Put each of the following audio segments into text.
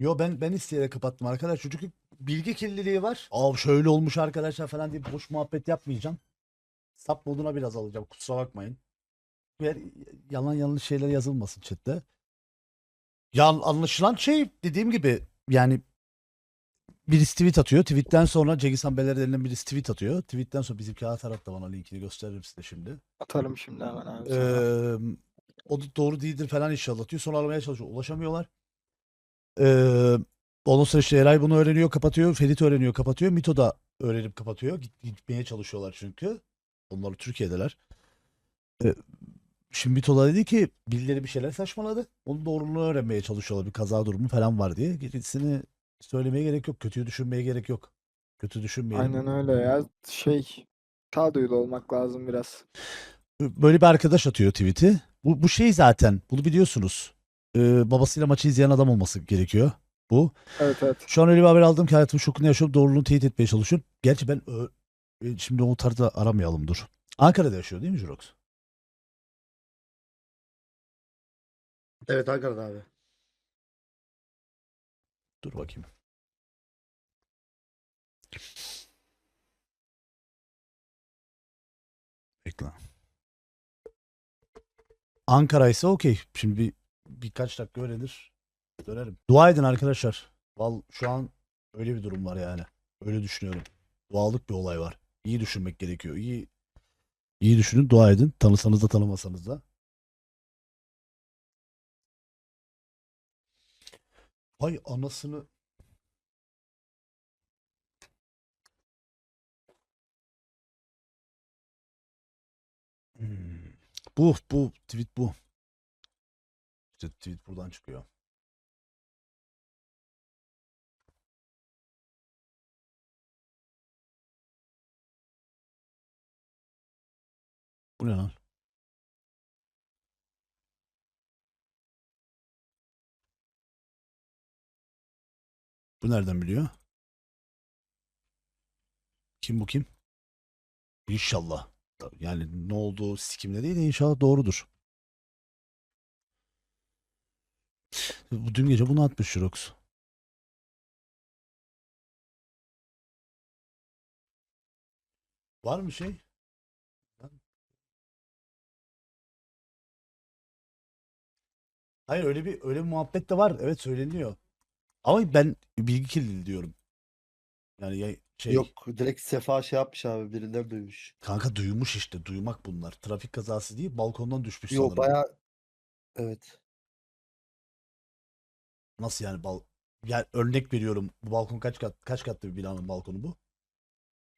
Yo ben ben isteyerek kapattım arkadaş. Çünkü bilgi kirliliği var. Aa şöyle olmuş arkadaşlar falan diye boş muhabbet yapmayacağım. Sap moduna biraz alacağım. Kusura bakmayın. Ver, yalan yanlış şeyler yazılmasın chatte. Ya anlaşılan şey dediğim gibi yani birisi tweet atıyor. Tweetten sonra Cengiz Han Beler birisi tweet atıyor. Tweetten sonra bizim kağıt tarafta bana linkini gösteririm size şimdi. Atarım şimdi hemen abi. Ee, o doğru değildir falan inşallah diyor. Sonra aramaya çalışıyor. Ulaşamıyorlar. Ee, ondan sonra işte Eray bunu öğreniyor kapatıyor. Ferit öğreniyor kapatıyor. Mito da öğrenip kapatıyor. Git, gitmeye çalışıyorlar çünkü. Onlar Türkiye'deler. Ee, şimdi Mito da dedi ki birileri bir şeyler saçmaladı. Onun doğruluğunu öğrenmeye çalışıyorlar. Bir kaza durumu falan var diye. Gerisini söylemeye gerek yok. Kötüyü düşünmeye gerek yok. Kötü düşünmeyelim. Aynen öyle ya. Şey sağduyulu olmak lazım biraz. böyle bir arkadaş atıyor tweet'i. Bu, bu şey zaten. Bunu biliyorsunuz. Ee, babasıyla maçı izleyen adam olması gerekiyor. Bu. Evet evet. Şu an öyle bir haber aldım ki hayatımın şokunu yaşıyorum. Doğruluğunu teyit etmeye çalışıyorum. Gerçi ben ö- e, şimdi o tarzda aramayalım dur. Ankara'da yaşıyor değil mi Jurox? Evet Ankara'da abi. Dur bakayım. Bekle. Ankara ise okey. Şimdi bir, birkaç dakika öğrenir. Dönerim. Dua edin arkadaşlar. Val şu an öyle bir durum var yani. Öyle düşünüyorum. Doğallık bir olay var. İyi düşünmek gerekiyor. İyi iyi düşünün, dua edin. Tanısanız da tanımasanız da. Hay anasını Hmm. Bu bu tweet bu. Tweet buradan çıkıyor. Bu ne lan? Bu nereden biliyor? Kim bu kim? İnşallah. Yani ne olduğu sikimde değil de inşallah doğrudur. Bu dün gece bunu atmış Jurox. Var mı şey? Hayır öyle bir öyle bir muhabbet de var. Evet söyleniyor. Ama ben bilgi kirliliği diyorum. Yani ya, şey Yok direkt Sefa şey yapmış abi birileri duymuş. kanka duymuş işte duymak bunlar. Trafik kazası değil balkondan düşmüş Yok sanırım. baya evet. Nasıl yani bal yani örnek veriyorum. Bu balkon kaç kat kaç katlı bir binanın balkonu bu?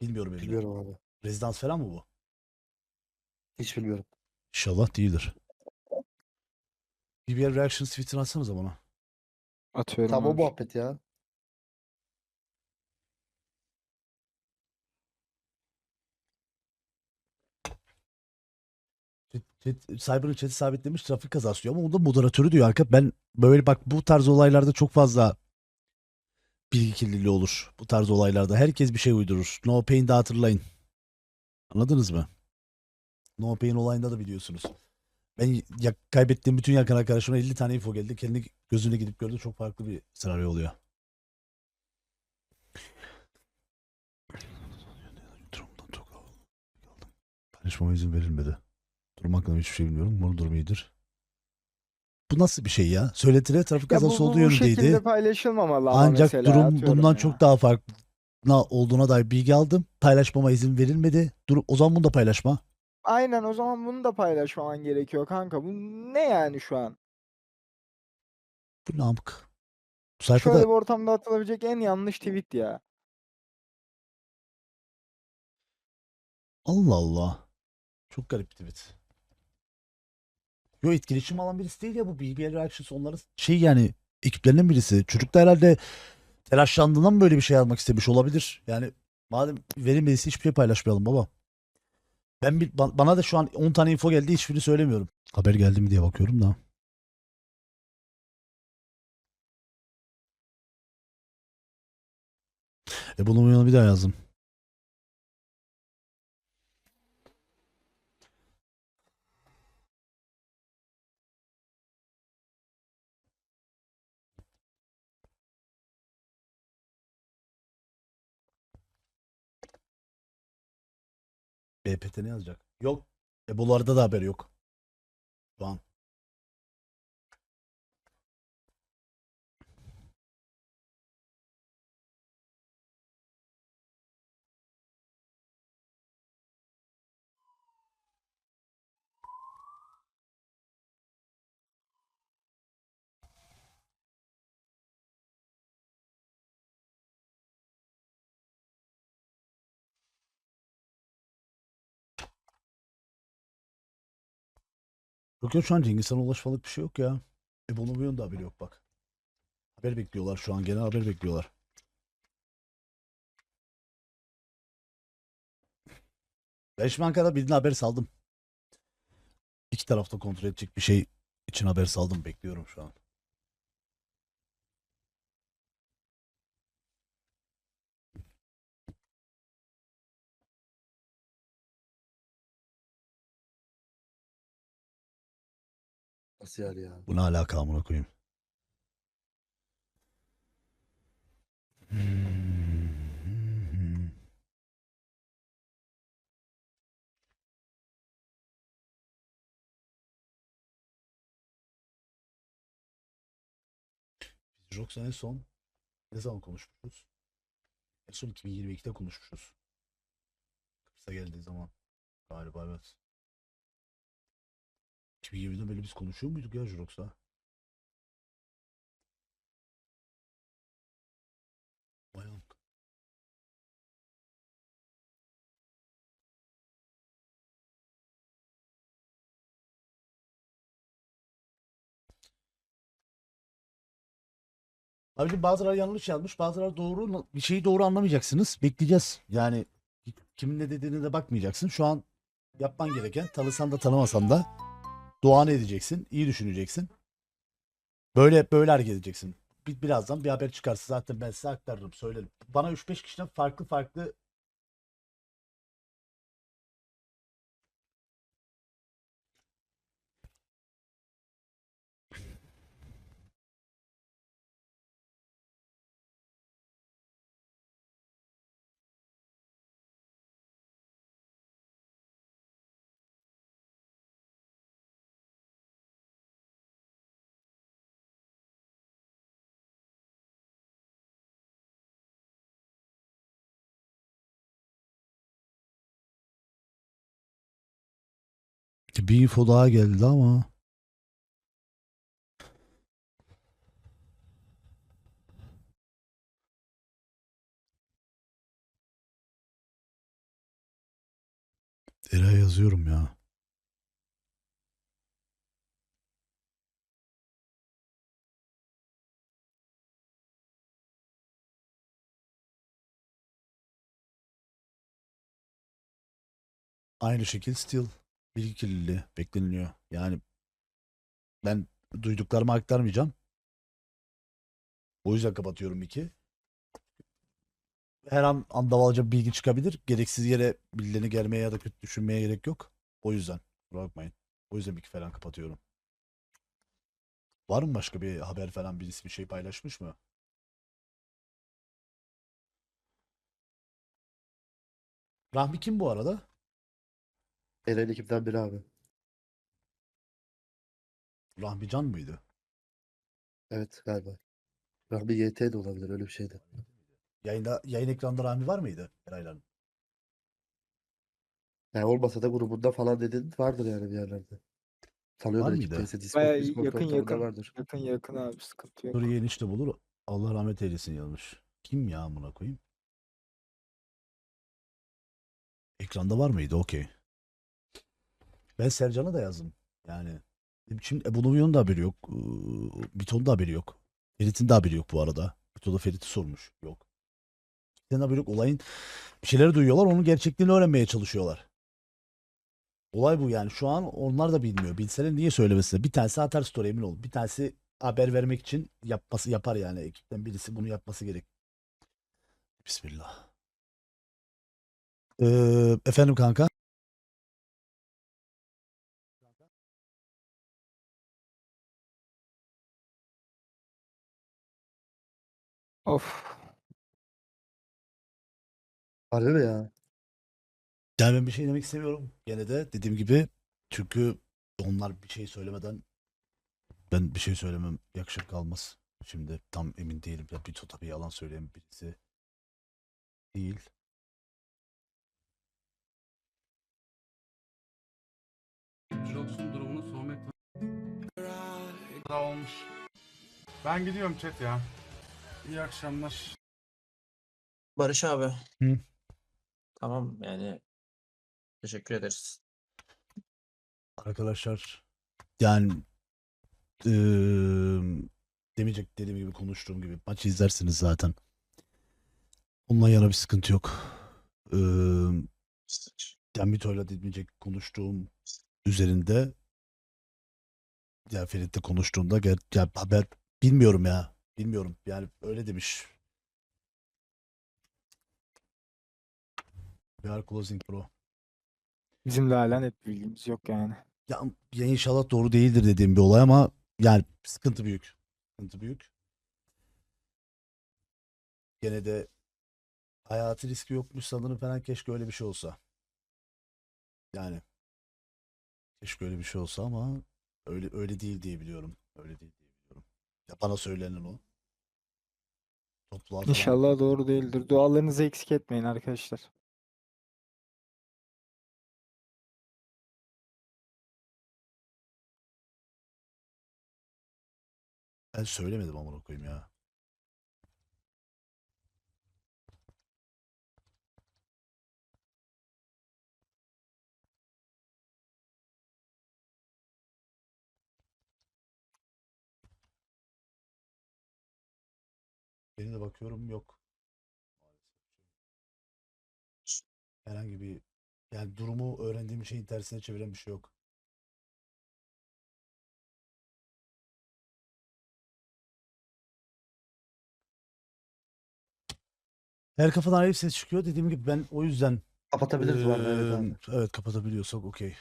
Bilmiyorum evde. Bilmiyorum abi. Rezidans falan mı bu? Hiç bilmiyorum. İnşallah değildir. BBL Reactions Twitter'ını atsanıza bana. Atıyorum Tam o abi. muhabbet ya. Chat, chat, Cyber'ın chat'i sabitlemiş trafik kazası diyor ama onda moderatörü diyor arka. Ben böyle bak bu tarz olaylarda çok fazla bilgi kirliliği olur. Bu tarz olaylarda. Herkes bir şey uydurur. No Pain'de hatırlayın. Anladınız mı? No Pain olayında da biliyorsunuz. Ben ya, kaybettiğim bütün yakın arkadaşıma 50 tane info geldi. Kendi gözüne gidip gördü. Çok farklı bir senaryo oluyor. Paylaşmama izin verilmedi. Durum hakkında hiçbir şey bilmiyorum. Bunu durum iyidir. Bu nasıl bir şey ya? Söyletire trafik Ya bu, kazası bu, olduğu bu yönündeydi. şekilde paylaşılmamalı ama Ancak mesela durum atıyorum bundan ya. çok daha farklı olduğuna dair bilgi aldım. Paylaşmama izin verilmedi. Dur, o zaman bunu da paylaşma. Aynen o zaman bunu da paylaşmaman gerekiyor kanka. Bu ne yani şu an? Bu namık. Bu Şöyle sayfada bir ortamda atılabilecek en yanlış tweet ya. Allah Allah. Çok garip bir tweet. Yo etkileşim alan birisi değil ya bu BBL Reactions onların şey yani ekiplerinden birisi. Çocuk da herhalde telaşlandığından mı böyle bir şey almak istemiş olabilir. Yani madem verilmediyse hiçbir şey paylaşmayalım baba. Ben bir, ba- bana da şu an 10 tane info geldi hiçbirini söylemiyorum. Haber geldi mi diye bakıyorum da. E bunu bir daha yazdım. EPT ne yazacak? Yok. Ebolar'da da haber yok. Şu an. Yok şu an Cengiz Han'a ulaşmalık bir şey yok ya. Ebola da haberi yok bak. Haber bekliyorlar şu an. Genel haber bekliyorlar. Ben şimdi Ankara'da birine haber saldım. İki tarafta kontrol edecek bir şey için haber saldım. Bekliyorum şu an. Nasıl yani ya? Bu ne alaka amına koyayım? Biz Rox'a en son ne zaman konuşmuşuz? En son 2022'de konuşmuşuz. Kıbrıs'a geldiği zaman galiba evet. 2020'de böyle biz konuşuyor muyduk ya Jurox'la? Vay amk. Abi bazıları yanlış yazmış, bazıları doğru. Bir şeyi doğru anlamayacaksınız. Bekleyeceğiz. Yani kimin ne dediğine de bakmayacaksın. Şu an yapman gereken tanısan da tanımasan da duanı edeceksin. iyi düşüneceksin. Böyle böyle hareket edeceksin. Bir, birazdan bir haber çıkarsa zaten ben size aktarırım, söylerim. Bana 3-5 kişiden farklı farklı bir info daha geldi ama Eray yazıyorum ya. Aynı şekil still bilgi kirliliği bekleniliyor. Yani ben duyduklarımı aktarmayacağım. O yüzden kapatıyorum iki. Her an andavalca bilgi çıkabilir. Gereksiz yere birilerini germeye ya da kötü düşünmeye gerek yok. O yüzden. Kusura bakmayın. O yüzden bir falan kapatıyorum. Var mı başka bir haber falan birisi bir şey paylaşmış mı? Rahmi kim bu arada? Eren ekipten biri abi. Rahmi Can mıydı? Evet galiba. Rahmi YT de olabilir öyle bir şeydi. Yayında, yayın ekranında Rahmi var mıydı? Erayların. Yani olmasa da grubunda falan dedin vardır yani bir yerlerde. Var Tanıyordur mıydı? ekipteyse Discord, Bayağı Discord yakın ortamında yakın. vardır. Yakın yakın abi sıkıntı yok. Nuri enişte bulur. Allah rahmet eylesin yazmış. Kim ya amına koyayım? Ekranda var mıydı? Okey. Ben Sercan'a da yazdım. Yani şimdi Ebu'nun da haberi yok. Biton'un da haberi yok. Ferit'in de haberi yok bu arada. Bito da Ferit'i sormuş. Yok. Senin haberi yok. Olayın bir şeyleri duyuyorlar. Onun gerçekliğini öğrenmeye çalışıyorlar. Olay bu yani. Şu an onlar da bilmiyor. Bilseler niye söylemesine? Bir tanesi atar story emin ol. Bir tanesi haber vermek için yapması yapar yani. Ekipten birisi bunu yapması gerek. Bismillah. Ee, efendim kanka. Of. Harbi mi ya? Yani ben bir şey demek istemiyorum. Gene de dediğim gibi çünkü onlar bir şey söylemeden ben bir şey söylemem yakışık kalmaz. Şimdi tam emin değilim. Ya bir tabii yalan söyleyen birisi değil. Yoksun durumunu sormak da olmuş. Ben gidiyorum chat ya. İyi akşamlar. Barış abi. Hı. Tamam yani teşekkür ederiz. Arkadaşlar yani eee demeyecek dediğim gibi konuştuğum gibi maçı izlersiniz zaten. Onunla yana bir sıkıntı yok. Eee yani Mito'yla demeyecek konuştuğum üzerinde ya Ferit'le konuştuğumda gel, ya haber bilmiyorum ya. Bilmiyorum. Yani öyle demiş. We are closing bro. Bizim de hala net bilgimiz yok yani. Ya, ya inşallah doğru değildir dediğim bir olay ama yani sıkıntı büyük. Sıkıntı büyük. Gene de hayatı riski yokmuş sanırım falan keşke öyle bir şey olsa. Yani keşke öyle bir şey olsa ama öyle öyle değil diye biliyorum. Öyle değil diye biliyorum. Ya bana söylenen o. Topluğa falan- İnşallah doğru değildir. Dualarınızı eksik etmeyin arkadaşlar. Ben söylemedim amına koyayım ya. Benim de bakıyorum yok. Herhangi bir yani durumu öğrendiğim şeyin tersine çeviren bir şey yok. Her kafadan ayrı ses çıkıyor. Dediğim gibi ben o yüzden Kapatabiliriz bu arada evet abi. Evet kapatabiliyorsak okey.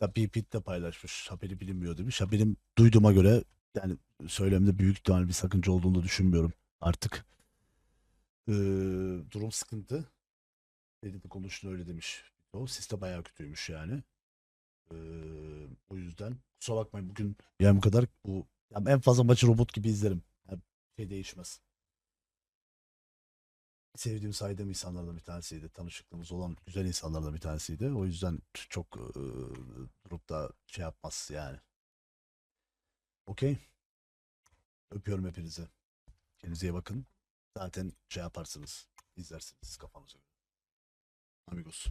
Ya Pipit de paylaşmış. Haberi bilinmiyor demiş. Ha benim duyduğuma göre yani söylemde büyük ihtimal bir sakınca olduğunu da düşünmüyorum artık. Eee, durum sıkıntı. Dedi de konuştu öyle demiş. O ses de bayağı kötüymüş yani. Eee, o yüzden kusura bakmayın bugün yani bu kadar bu ya en fazla maçı robot gibi izlerim. Yani şey değişmez sevdiğim saydığım insanlardan bir tanesiydi. Tanışıklığımız olan güzel insanlardan bir tanesiydi. O yüzden çok e, durup da şey yapmaz yani. Okey. Öpüyorum hepinizi. Kendinize iyi bakın. Zaten şey yaparsınız. izlersiniz kafanıza göre. Amigos.